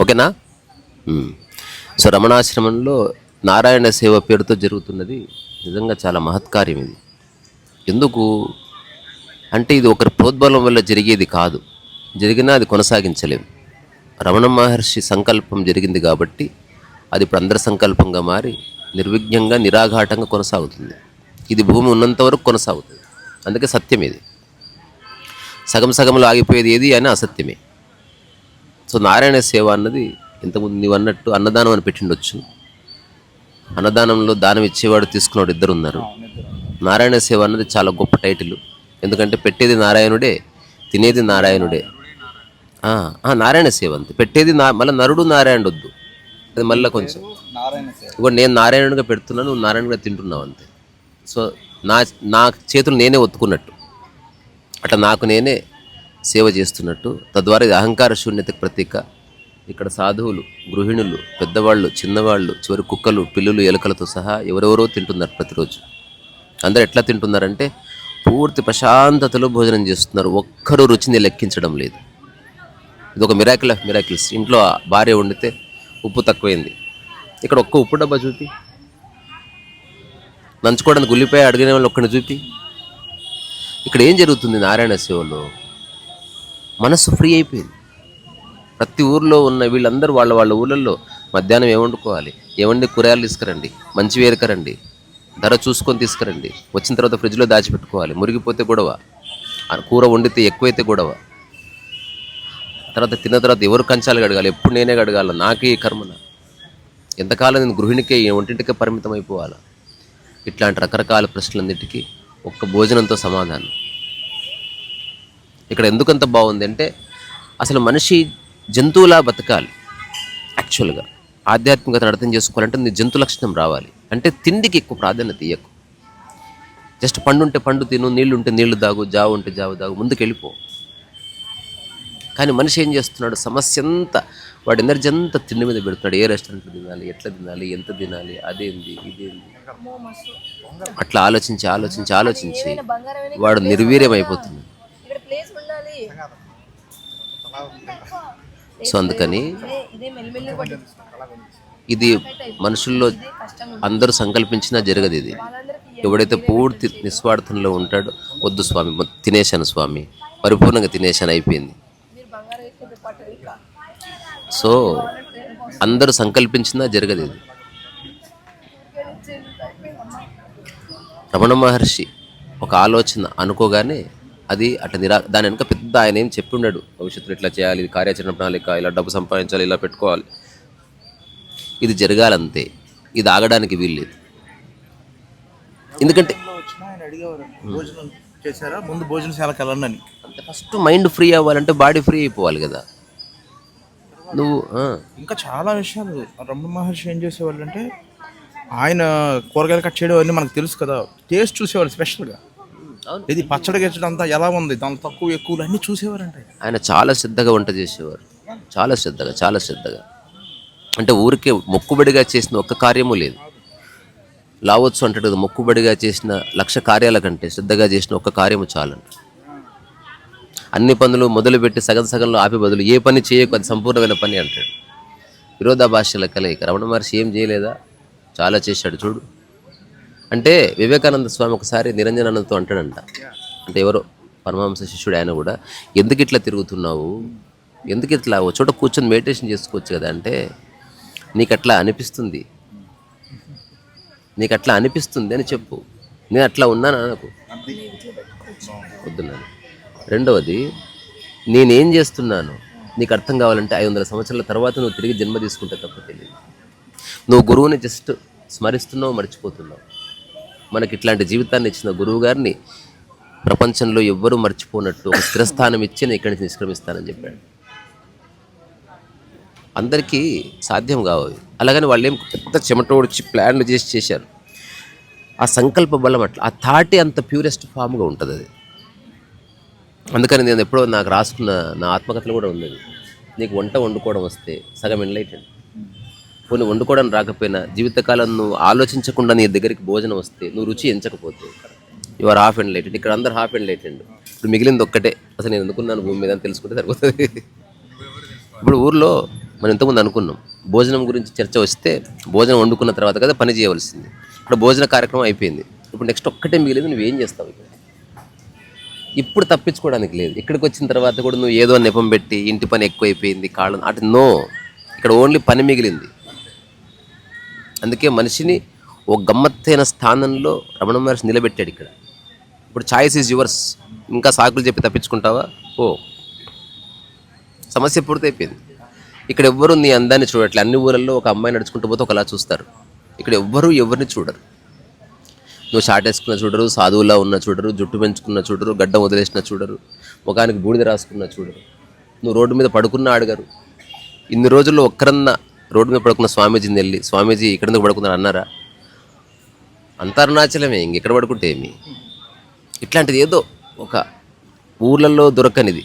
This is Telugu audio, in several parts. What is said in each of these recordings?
ఓకేనా? సో రమణాశ్రమంలో నారాయణ సేవ పేరుతో జరుగుతున్నది నిజంగా చాలా మహత్కార్యం ఇది. ఎందుకు? అంటే ఇది ఒకరి ప్రోద్బలం వల్ల జరిగేది కాదు. జరిగినా అది కొనసాగించలేము రమణ మహర్షి సంకల్పం జరిగింది కాబట్టి అది ఇప్పుడు అందరి సంకల్పంగా మారి నిర్విఘ్నంగా నిరాఘాటంగా కొనసాగుతుంది. ఇది భూమి ఉన్నంత వరకు కొనసాగుతుంది. అందుకే సత్యం ఇది. సగం సగంలో ఆగిపోయేది ఏది అని అసత్యమే. సో నారాయణ సేవ అన్నది ఇంతకుముందు నీవు అన్నట్టు అన్నదానం అని పెట్టిండొచ్చు. అన్నదానంలో దానం ఇచ్చేవాడు తీసుకున్నాడు ఇద్దరు ఉన్నారు నారాయణ సేవ అన్నది చాలా గొప్ప టైటిల్. ఎందుకంటే పెట్టేది నారాయణుడే తినేది నారాయణుడే. నారాయణ సేవ అంతే. పెట్టేది నా మళ్ళీ నరుడు నారాయణుడు వద్దు అది మళ్ళీ కొంచెం. ఇప్పుడు నేను నారాయణుడిగా పెడుతున్నాను నువ్వు నారాయణుడిగా తింటున్నావు అంతే. సో నా నా చేతులు నేనే ఒత్తుకున్నట్టు. అట్లా నాకు నేనే సేవ చేస్తున్నట్టు. తద్వారా ఇది అహంకార శూన్యతకు ప్రతీక. ఇక్కడ సాధువులు గృహిణులు పెద్దవాళ్ళు చిన్నవాళ్ళు చివరి కుక్కలు పిల్లులు ఎలుకలతో సహా ఎవరెవరో తింటున్నారు ప్రతిరోజు. అందరు ఎట్లా తింటున్నారంటే పూర్తి ప్రశాంతతలో భోజనం చేస్తున్నారు. ఒక్కరూ రుచిని లెక్కించడం లేదు. ఇది ఒక మిరాకిల్ ఆఫ్ మిరాకిల్స్ ఇంట్లో భార్య వండితే ఉప్పు తక్కువైంది. ఇక్కడ ఒక్క ఉప్పు డబ్బా చూపి. నంచుకోవడానికి ఉల్లిపాయ అడిగిన వాళ్ళు ఒక్కడిని చూపి. ఇక్కడ ఏం జరుగుతుంది నారాయణ సేవలో? మనస్సు ఫ్రీ అయిపోయింది. ప్రతి ఊర్లో ఉన్న వీళ్ళందరూ వాళ్ళ వాళ్ళ ఊళ్ళల్లో మధ్యాహ్నం ఏం వండుకోవాలి ఏమండి కూరగాయలు తీసుకురండి? మంచి వేరుకరండి ధర చూసుకొని తీసుకురండి. వచ్చిన తర్వాత ఫ్రిడ్జ్లో దాచిపెట్టుకోవాలి. మురిగిపోతే గొడవ. కూర వండితే ఎక్కువైతే గొడవ. తర్వాత తిన్న తర్వాత ఎవరు కంచాలు కడగాలి? ఎప్పుడు నేనే కడగాల? నాకే ఈ కర్మన. ఎంతకాలం నేను గృహిణికే ఒంటింటికే పరిమితం అయిపోవాలా ఇట్లాంటి రకరకాల ప్రశ్నలన్నిటికీ ఒక్క భోజనంతో సమాధానం. ఇక్కడ ఎందుకంత బాగుంది అంటే అసలు మనిషి జంతువులా బతకాలి యాక్చువల్గా ఆధ్యాత్మికతను అర్థం చేసుకోవాలంటే నీ జంతు లక్షణం రావాలి. అంటే తిండికి ఎక్కువ ప్రాధాన్యత ఇయ్యకు. జస్ట్ పండు ఉంటే పండు తిను నీళ్ళు ఉంటే నీళ్ళు దాగు జావు ఉంటే జావు దాగు ముందుకు వెళ్ళిపో కానీ మనిషి ఏం చేస్తున్నాడు? సమస్య అంతా వాడి ఎనర్జీ అంతా తిండి మీద పెడుతున్నాడు. ఏ రెస్టారెంట్లో తినాలి ఎట్లా తినాలి ఎంత తినాలి అదేంది ఇదేంది? అట్లా ఆలోచించి ఆలోచించి ఆలోచించి వాడు నిర్వీర్యం అయిపోతుంది. సో అందుకని ఇది మనుషుల్లో అందరూ సంకల్పించినా జరగదు ఇది. ఎవడైతే పూర్తి నిస్వార్థంలో ఉంటాడో వద్దు స్వామి తినేశాను స్వామి పరిపూర్ణంగా తినేశాను అయిపోయింది. సో అందరూ సంకల్పించినా జరగదు ఇది. రమణ మహర్షి ఒక ఆలోచన అనుకోగానే అది అట్లా నిరా దాని వెనుక పెద్ద ఆయన ఏం చెప్పి ఉన్నాడు భవిష్యత్తులో ఇట్లా చేయాలి ఇది కార్యాచరణ ప్రణాళిక ఇలా డబ్బు సంపాదించాలి ఇలా పెట్టుకోవాలి. ఇది జరగాలంతే. ఇది ఆగడానికి వీల్లేదు. ఎందుకంటే చేశారా? ముందు భోజనశాలకు వెళ్ళండి అని అంటే ఫస్ట్ మైండ్ ఫ్రీ అవ్వాలంటే బాడీ ఫ్రీ అయిపోవాలి కదా. నువ్వు ఇంకా చాలా విషయాలు. రమణ మహర్షి ఏం చేసేవాళ్ళు అంటే ఆయన కూరగాయలు కట్ చేయడం అన్నీ మనకు తెలుసు కదా. టేస్ట్ చూసేవాళ్ళు స్పెషల్గా. ఇది పచ్చడి గిచ్చడి అంతా ఎలా ఉంది? దాని తక్కువ ఎక్కువ అన్నీ చూసేవారంటే? ఆయన చాలా శ్రద్ధగా వంట చేసేవారు. చాలా శ్రద్ధగా చాలా శ్రద్ధగా. అంటే ఊరికే మొక్కుబడిగా చేసిన ఒక్క కార్యము లేదు. లావచ్చు అంటాడు కదా మొక్కుబడిగా చేసిన లక్ష కార్యాల కంటే శ్రద్ధగా చేసిన ఒక్క కార్యము చాలంట. అన్ని పనులు మొదలుపెట్టి సగం సగంలో ఆపి బదులు ఏ పని చేయకు అది సంపూర్ణమైన పని అంటాడు. విరోధాభాష్యాల కలయిక. రమణ మహర్షి ఏం చేయలేదా? చాలా చేశాడు చూడు. అంటే వివేకానంద స్వామి ఒకసారి నిరంజనానందతో అంటాడంట. అంటే ఎవరో పరమహంస శిష్యుడు ఆయన కూడా ఎందుకు ఇట్లా తిరుగుతున్నావు? ఎందుకు ఇట్లా ఓ చోట కూర్చొని మెడిటేషన్ చేసుకోవచ్చు కదా? అంటే నీకు అట్లా అనిపిస్తుంది. నీకు అట్లా అనిపిస్తుంది అని చెప్పు. నేను అట్లా ఉన్నానా నాకు వద్దున్నాను రెండవది నేనేం చేస్తున్నాను? నీకు అర్థం కావాలంటే ఐదు వందల సంవత్సరాల తర్వాత నువ్వు తిరిగి జన్మ తీసుకుంటే తప్ప తెలియదు నువ్వు గురువుని జస్ట్ స్మరిస్తున్నావు మర్చిపోతున్నావు. మనకి ఇట్లాంటి జీవితాన్ని ఇచ్చిన గురువు గారిని ప్రపంచంలో ఎవ్వరూ మర్చిపోనట్టు ఒక స్థిరస్థానం ఇచ్చి నేను ఇక్కడి నుంచి నిష్క్రమిస్తానని చెప్పాడు. అందరికీ సాధ్యం కావాలి. అలాగని వాళ్ళు ఏం పెద్ద చెమట ఓడిచి ప్లాన్లు చేసి చేశారు. ఆ సంకల్ప బలం అట్లా ఆ థాటే అంత ప్యూరెస్ట్ ఫామ్గా ఉంటుంది అది. అందుకని నేను ఎప్పుడో నాకు రాసుకున్న నా ఆత్మకథలు కూడా ఉన్నది నీకు వంట వండుకోవడం వస్తే సగం ఎన్లైటెండ్ పోనీ వండుకోవడం రాకపోయినా జీవితకాలం నువ్వు ఆలోచించకుండా నీ దగ్గరికి భోజనం వస్తే నువ్వు రుచి ఎంచకపోతే యువర్ హాఫ్ అండ్ లైటెడ్ ఇక్కడ అందరు హాఫ్ అండ్ లైటెండ్ ఇప్పుడు మిగిలింది ఒక్కటే. అసలు నేను ఎందుకున్నాను భూమి మీద అని తెలుసుకుంటే సరిపోతుంది. ఇప్పుడు ఊర్లో మనం ఇంతకుముందు అనుకున్నాం భోజనం గురించి చర్చ వస్తే భోజనం వండుకున్న తర్వాత కదా పని చేయవలసింది. ఇప్పుడు భోజన కార్యక్రమం అయిపోయింది. ఇప్పుడు నెక్స్ట్ ఒక్కటే మిగిలింది నువ్వేం చేస్తావు ఇక్కడ? ఇప్పుడు తప్పించుకోవడానికి లేదు. ఇక్కడికి వచ్చిన తర్వాత కూడా నువ్వు ఏదో నెపం పెట్టి ఇంటి పని ఎక్కువైపోయింది కాళ్ళు అటు నో ఇక్కడ ఓన్లీ పని మిగిలింది. అందుకే మనిషిని ఓ గమ్మత్తైన స్థానంలో రమణ మహర్షి నిలబెట్టాడు ఇక్కడ. ఇప్పుడు ఛాయిస్ ఈజ్ యువర్స్. ఇంకా సాకులు చెప్పి తప్పించుకుంటావా? ఓ. సమస్య పూర్తయిపోయింది. ఇక్కడ ఎవ్వరు నీ అందాన్ని చూడట్లే. అన్ని ఊళ్ళల్లో ఒక అమ్మాయి నడుచుకుంటూ పోతే ఒకలా చూస్తారు. ఇక్కడ ఎవ్వరు ఎవరిని చూడరు. నువ్వు షార్ట్ వేసుకున్న చూడరు సాధువులా ఉన్న చూడరు జుట్టు పెంచుకున్న చూడరు గడ్డం వదిలేసిన చూడరు ముఖానికి బూడిద రాసుకున్న చూడరు. నువ్వు రోడ్డు మీద పడుకున్నా అడగరు ఇన్ని రోజుల్లో ఒక్కరన్నా రోడ్డు మీద పడుకున్న స్వామీజీని వెళ్ళి స్వామీజీ ఇక్కడ ఎందుకు పడుకున్నారు అన్నారా? అంతర్నాచలమే ఇంకెక్కడ పడుకుంటే ఏమి? ఇట్లాంటిది ఏదో ఒక ఊర్లలో దొరకనిది.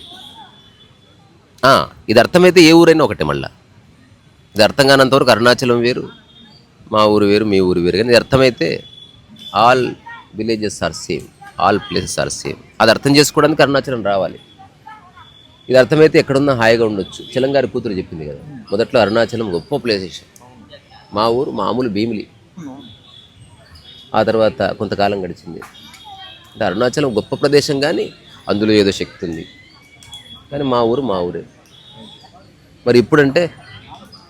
ఇది అర్థమైతే ఏ ఊరైనా ఒకటే మళ్ళా. ఇది అర్థం కానంతవరకు అరుణాచలం వేరు మా ఊరు వేరు మీ ఊరు వేరు. కానీ ఇది అర్థమైతే all villages are same all places are same. అది అర్థం చేసుకోవడానికి అరుణాచలం రావాలి. ఇది అర్థమైతే ఎక్కడున్నా హాయిగా ఉండొచ్చు. చిలంగారి కూతురు చెప్పింది కదా. మొదట్లో అరుణాచలం గొప్ప ప్లేసెస్ మా ఊరు మామూలు భీమిలి. ఆ తర్వాత కొంతకాలం గడిచింది. అంటే అరుణాచలం గొప్ప ప్రదేశం కానీ అందులో ఏదో శక్తి ఉంది. కానీ మా ఊరు మా ఊరే. మరి ఇప్పుడంటే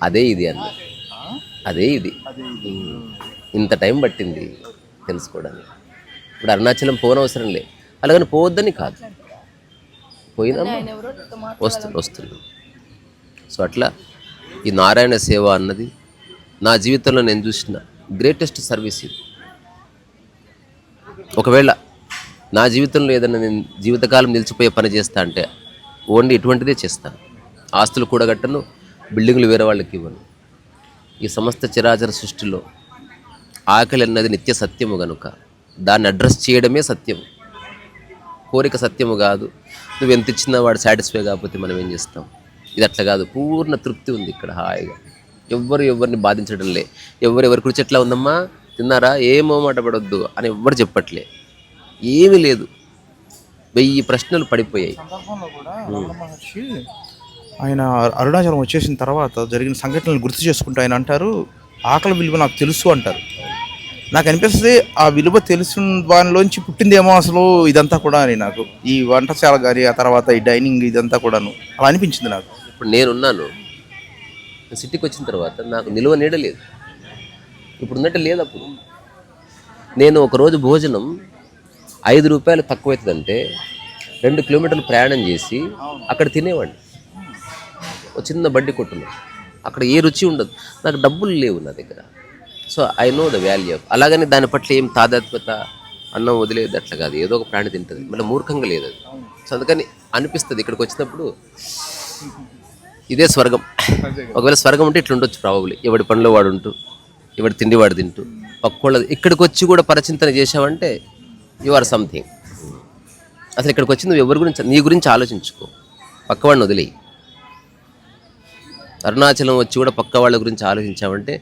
అదే ఇది అన్న. అదే ఇది. ఇంత టైం పట్టింది తెలుసుకోవడానికి. ఇప్పుడు అరుణాచలం పోనవసరం లే. అలాగని పోవద్దని కాదు. పోయినా వస్తుంది వస్తుంది సో అట్లా ఈ నారాయణ సేవ అన్నది నా జీవితంలో నేను చూసిన గ్రేటెస్ట్ సర్వీస్ ఇది. ఒకవేళ నా జీవితంలో ఏదైనా నేను జీవితకాలం నిలిచిపోయే పని చేస్తా అంటే ఓన్లీ ఇటువంటిదే చేస్తాను ఆస్తులు కూడగట్టను బిల్డింగ్లు వేరే వాళ్ళకి ఇవ్వను. ఈ సమస్త చరాచర సృష్టిలో ఆకలి అన్నది నిత్య సత్యము గనుక. దాన్ని అడ్రస్ చేయడమే సత్యము. కోరిక సత్యము కాదు. నువ్వు ఎంత ఇచ్చినా వాడు సాటిస్ఫై కాకపోతే మనం ఏం చేస్తాం? ఇది అట్లా కాదు. పూర్ణ తృప్తి ఉంది ఇక్కడ హాయిగా. ఎవ్వరు ఎవరిని బాధించడం లే. ఎవరు ఎవరి కుడిచి ఎట్లా ఉందమ్మా? తిన్నారా? ఏమో మాట పడొద్దు అని ఎవ్వరు చెప్పట్లే. ఏమీ లేదు. వెయ్యి ప్రశ్నలు పడిపోయాయి. ఆయన అరుణాచలం వచ్చేసిన తర్వాత జరిగిన సంఘటనలు గుర్తు చేసుకుంటూ ఆయన అంటారు ఆకలి విలువ నాకు తెలుసు అంటారు. నాకు అనిపిస్తుంది ఆ విలువ తెలిసిన దానిలోంచి పుట్టిందేమో అసలు ఇదంతా కూడా అని నాకు. ఈ వంటశాల కానీ ఆ తర్వాత ఈ డైనింగ్ ఇదంతా కూడాను. అలా అనిపించింది నాకు. ఇప్పుడు నేనున్నాను. సిటీకి వచ్చిన తర్వాత నాకు నిల్వ నీడ లేదు. ఇప్పుడు ఉన్నట్టు లేదు అప్పుడు. నేను ఒకరోజు భోజనం ఐదు రూపాయలు తక్కువవుతుందంటే రెండు కిలోమీటర్లు ప్రయాణం చేసి అక్కడ తినేవాడిని. ఒక చిన్న బడ్డీ కొట్టులో అక్కడ ఏ రుచి ఉండదు. నాకు డబ్బులు లేవు నా దగ్గర. So I know the value of అలాగని దాని పట్ల ఏం తాదాత్మ్యత అన్నం వదిలేదు అట్లా కాదు. ఏదో ఒక ప్రాణి తింటుంది. మళ్ళీ మూర్ఖంగా లేదు అది. సో అందుకని అనిపిస్తుంది ఇక్కడికి వచ్చినప్పుడు ఇదే స్వర్గం. ఒకవేళ స్వర్గం ఉంటే ఇట్లా ఉండొచ్చు ప్రాబబ్లీ ఎవడి పనిలో వాడు ఉంటూ ఎవడి తిండి వాడు తింటూ పక్కోళ్ళ ఇక్కడికి వచ్చి కూడా పరచింతన చేసావంటే యు ఆర్ సంథింగ్ అసలు ఇక్కడికి వచ్చి నువ్వు ఎవరి గురించి నీ గురించి ఆలోచించుకో. పక్కవాడిని వదిలేయి. అరుణాచలం వచ్చి కూడా పక్క వాళ్ళ గురించి ఆలోచించావంటే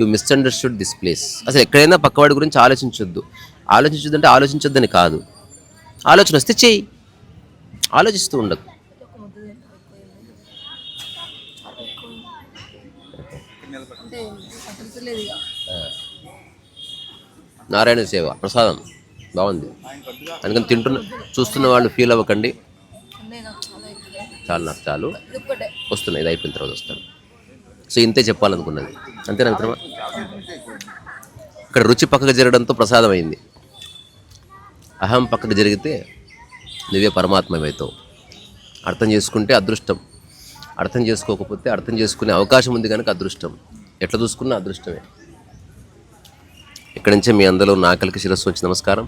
యూ మిస్అండర్స్టూడ్ దిస్ ప్లేస్. అసలు ఎక్కడైనా పక్కవాడి గురించి ఆలోచించొద్దు. ఆలోచించొద్దు అంటే ఆలోచించొద్దని కాదు. ఆలోచన వస్తే చెయ్యి. ఆలోచిస్తూ ఇక నారాయణ సేవ ప్రసాదం. బాగుంది. అందుకని తింటున్న చూస్తున్న వాళ్ళు ఫీల్ అవ్వకండి. చాలా నాకు చాలు. వస్తున్నాయి ఇది అయిపోయిన తర్వాత వస్తాను. సో ఇంతే చెప్పాలనుకున్నది. అంతేనా మిత్రమా? ఇక్కడ రుచి పక్కకు జరగడంతో ప్రసాదం అయింది అహం పక్కకు జరిగితే నువ్వే పరమాత్మమవుతావు అర్థం చేసుకుంటే అదృష్టం. అర్థం చేసుకోకపోతే అర్థం చేసుకునే అవకాశం ఉంది కనుక అదృష్టం. ఎట్లా చూసుకున్నా అదృష్టమే. ఇక్కడి నుంచే మీ అందరూ నాకలికి శిరస్సు వచ్చి నమస్కారం.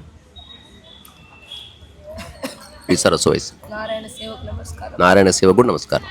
ఈ సరస్సు వయసు నారాయణ సేవకు నమస్కారం.